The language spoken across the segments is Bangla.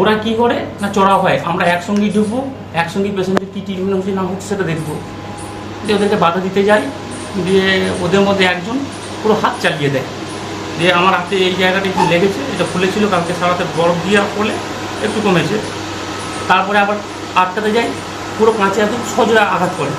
ওরা কি করে? না, চড়া হয়। আমরা একসঙ্গেই ঢুকবো একসঙ্গেই পেশেন্টের কী ট্রিটমেন্ট হচ্ছে না হচ্ছে সেটা দেখব। দিয়ে ওদেরকে বাধা দিতে যাই, দিয়ে ওদের মধ্যে একজন পুরো হাত চালিয়ে দেয়। দিয়ে আমার হাতে এই জায়গাটা একটু লেগেছে, এটা ফুলেছিল কালকে সারাতে বরফ দিয়ে ফলে একটু কমেছে। তারপরে আবার আটকাতে যাই, পুরো কাঁচে একদম সজোরে আঘাত করে।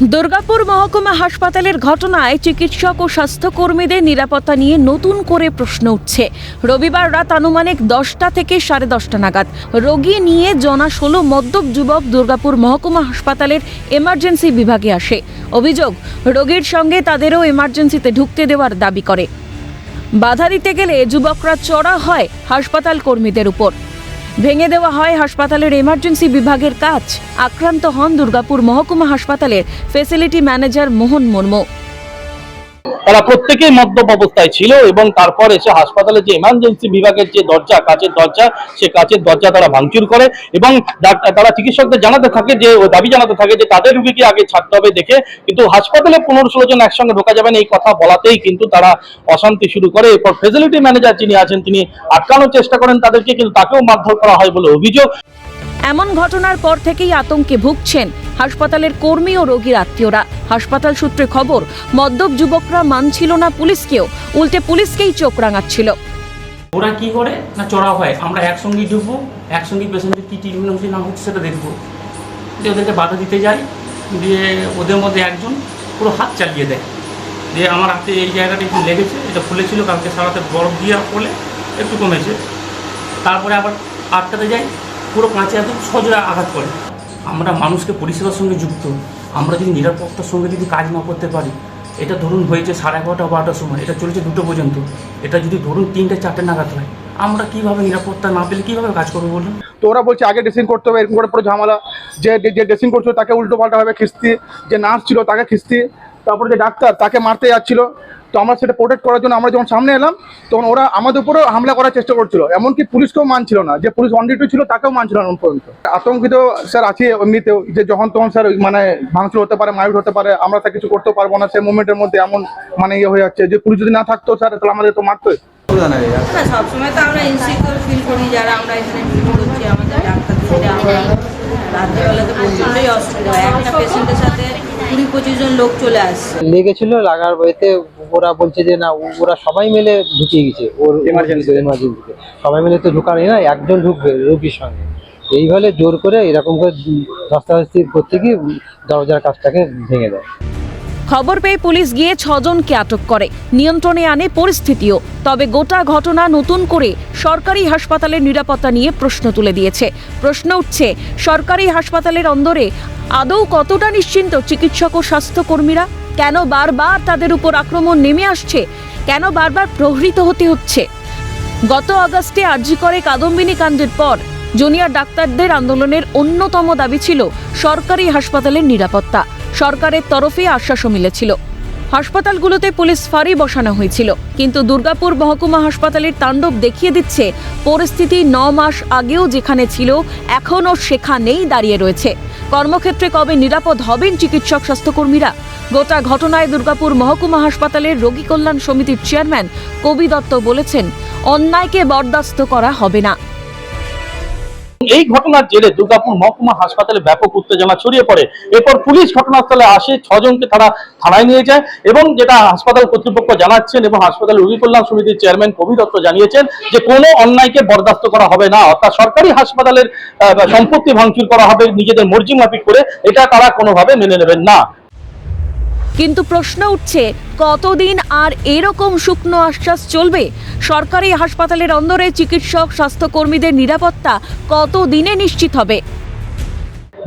দুর্গাপুর মহকুমা হাসপাতালের ঘটনায় চিকিৎসক ও স্বাস্থ্যকর্মীদের নিরাপত্তা নিয়ে নতুন করে প্রশ্ন উঠছে। রবিবার রাত আনুমানিক দশটা থেকে সাড়ে দশটা নাগাদ রোগী নিয়ে জনা ষোলো মদ্যপ যুবক দুর্গাপুর মহকুমা হাসপাতালের এমার্জেন্সি বিভাগে আসে। অভিযোগ, রোগীর সঙ্গে তাদেরও এমার্জেন্সিতে ঢুকতে দেওয়ার দাবি করে। বাধা দিতে গেলে যুবকরা চড়া হয় হাসপাতাল কর্মীদের উপর। ভেঙে দেওয়া হয় হাসপাতালের এমার্জেন্সি বিভাগের কাজ। আক্রান্ত হন দুর্গাপুর মহকুমা হাসপাতালের ফেসিলিটি ম্যানেজার মোহন মুর্মু। তারা প্রত্যেকেই মদ্যপ অবস্থায় ছিল এবং তারপর এসে হাসপাতালে যে এমার্জেন্সি বিভাগের যে দরজা, কাচের দরজা, সে কাচের দরজা তারা ভাঙচুর করে এবং তারা চিকিৎসকদের জানাতে থাকে যে দাবি জানাতে থাকে যে তাদের রুগীকে আগে ছাড়তে হবে দেখে। কিন্তু হাসপাতালে পনেরো ষোলো জন একসঙ্গে ঢোকা যাবে না, এই কথা বলাতেই কিন্তু তারা অশান্তি শুরু করে। এরপর ফেসিলিটি ম্যানেজার যিনি আছেন, তিনি আটকানোর চেষ্টা করেন তাদেরকে, কিন্তু তাকেও মারধর করা হয় বলে অভিযোগ। এমন ঘটনার পর থেকেই আতঙ্কে ভুগছেন হাসপাতালের কর্মী ও রোগীর আত্মীয়রা। হাসপাতাল সূত্রে খবর, মদ্যপ যুবকরা মানছিল না পুলিশকেও, উল্টে পুলিশকেই চোখ রাঙাচ্ছিল। ওরা কি করে? না চড়া হয়। আমরা একসঙ্গে ঢুকবো একসঙ্গে পেশেন্টের কী ট্রিটমেন্ট হচ্ছে না হচ্ছে সেটা দেখব। দিয়ে ওদেরকে বাধা দিতে যাই, দিয়ে ওদের মধ্যে একজন পুরো হাত চালিয়ে দেয়। দিয়ে আমার হাতে এই জায়গাটা একটু লেগেছে, এটা ফুলেছিল কালকে সারাতে বরফ দিয়ে ফলে একটু কমেছে। তারপরে আবার আটকাতে যাই, পুরো কাঁচে একদম সজোরে আঘাত করে। আমরা মানুষকে পরিষেবার সঙ্গে যুক্ত। আমরা যদি নিরাপত্তার সঙ্গে যদি কাজ না করতে পারি, এটা ধরুন হয়েছে সাড়ে এগারোটা, বারোটার সময়, এটা চলছে দুটো পর্যন্ত, এটা যদি ধরুন তিনটে, চারটে নাগাদ হয়, আমরা কীভাবে নিরাপত্তা না পেলে কীভাবে কাজ করব বলুন? তো ওরা বলছে আগে ড্রেসিং করতে হবে, এরকম করে পুরো ঝামেলা, যে যে ড্রেসিং করছিল তাকে উল্টো পাল্টা হবে খিস্তি, যে নার্স ছিল তাকে খিস্তি, তারপরে যে ডাক্তার তাকে মারতে যাচ্ছিল তো আমরা সেটা প্রোটেক্ট করার জন্য আমরা যখন সামনে এলাম তখন ওরা আমাদের উপরেও হামলা করার চেষ্টা করছিল। এমনকি পুলিশকেও মানছিল না। যে পুলিশ অন ডিউটি ছিল তাকেও মানছিল না পর্যন্ত। আতঙ্কিত স্যার আছে এমনিতেও যে যখন তখন স্যার মানে ভাঙচুর হতে পারে মাইট হতে পারে আমরা তা কিছু করতে পারব না। সেই মুভমেন্টের মধ্যে এমন মানে ইয়ে হয়ে যাচ্ছে যে পুলিশ যদি না থাকতো স্যার তাহলে আমাদের তো মারতোই। সবসময় তো আমরা ইনসিকিউর ফিল করি যারা আমরা এখানে করছি আমাদের ডাক্তার প্রচণ্ডই অসুবিধা। একটা পেশেন্টের সাথে কুড়ি পঁচিশ জন লোক চলে আসছে। লেগেছিল লাগার বইতে ওরা বলছে যে না ওরা সবাই মিলে ঢুকিয়ে গেছে ওর Emergency. এমার্জেন্সিতে সবাই মিলে তো ঢুকানোই না একজন ঢুকবে রোগীর সঙ্গে। এইভাবে জোর করে এরকম করে ধস্তাধস্তি করতে গিয়ে দরজার কাজটাকে ভেঙে দেয়। খবর পেয়ে পুলিশ গিয়ে ছজনকে আটক করে। নিয়ন্ত্রণে আনে পরিস্থিতিও। তবে গোটা ঘটনা নতুন করে সরকারি হাসপাতালের নিরাপত্তা নিয়ে প্রশ্ন তুলে দিয়েছে। প্রশ্ন উঠছে, সরকারি হাসপাতালের অন্দরে আদৌ কতটা নিশ্চিন্ত চিকিৎসক ও স্বাস্থ্যকর্মীরা? কেন বারবার তাদের উপর আক্রমণ নেমে আসছে? কেন বারবার প্রহৃত হতে হচ্ছে? গত আগস্টে আরজি করে কাদম্বিনী কাণ্ডের পর জুনিয়র ডাক্তারদের আন্দোলনের অন্যতম দাবি ছিল সরকারি হাসপাতালের নিরাপত্তা। সরকারের তরফে আশ্বাসও মিলেছিল। হাসপাতালগুলোতে পুলিশ ফাঁড়ি বসানো হয়েছিল, কিন্তু দুর্গাপুর মহকুমা হাসপাতালের তাণ্ডব দেখিয়ে দিচ্ছে, পরিস্থিতি ন মাস আগেও যেখানে ছিল, এখনও সেখানেই দাঁড়িয়ে রয়েছে। কর্মক্ষেত্রে কবে নিরাপদ হবেন চিকিৎসক স্বাস্থ্যকর্মীরা? গোটা ঘটনায় দুর্গাপুর মহকুমা হাসপাতালের রোগী কল্যাণ সমিতির চেয়ারম্যান কবি দত্ত বলেছেন, অন্যায়কে বরদাস্ত করা হবে না। এই ঘটনার জেরে দুর্গাপুর মহকুমা হাসপাতালে ব্যাপক উত্তেজনা ছড়িয়ে পড়ে। এরপর পুলিশ ঘটনাস্থলে আসে, ছজনকে তারা থানায় নিয়ে যায় এবং যেটা হাসপাতাল কর্তৃপক্ষ জানাচ্ছেন এবং হাসপাতাল রোগী কল্যাণ সমিতির চেয়ারম্যান কবি দত্ত জানিয়েছেন যে কোনো অন্যায়কে বরদাস্ত করা হবে না, অর্থাৎ সরকারি হাসপাতালের সম্পত্তি ভাঙচুর করা হবে, নিজেদের মর্জি মাফিক করে, এটা তারা কোনোভাবে মেনে নেবেন না। কিন্তু প্রশ্ন উঠছে, কতদিন আর এরকম শুকনো আশ্বাস চলবে? সরকারি হাসপাতালের অন্দরে চিকিৎসক, স্বাস্থ্যকর্মীদের নিরাপত্তা কতদিনে নিশ্চিত হবে?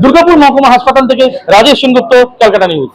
দুর্গাপুর মহকুমা হাসপাতাল থেকে রাজেশ সেনগুপ্ত, ক্যালকাটা নিউজ।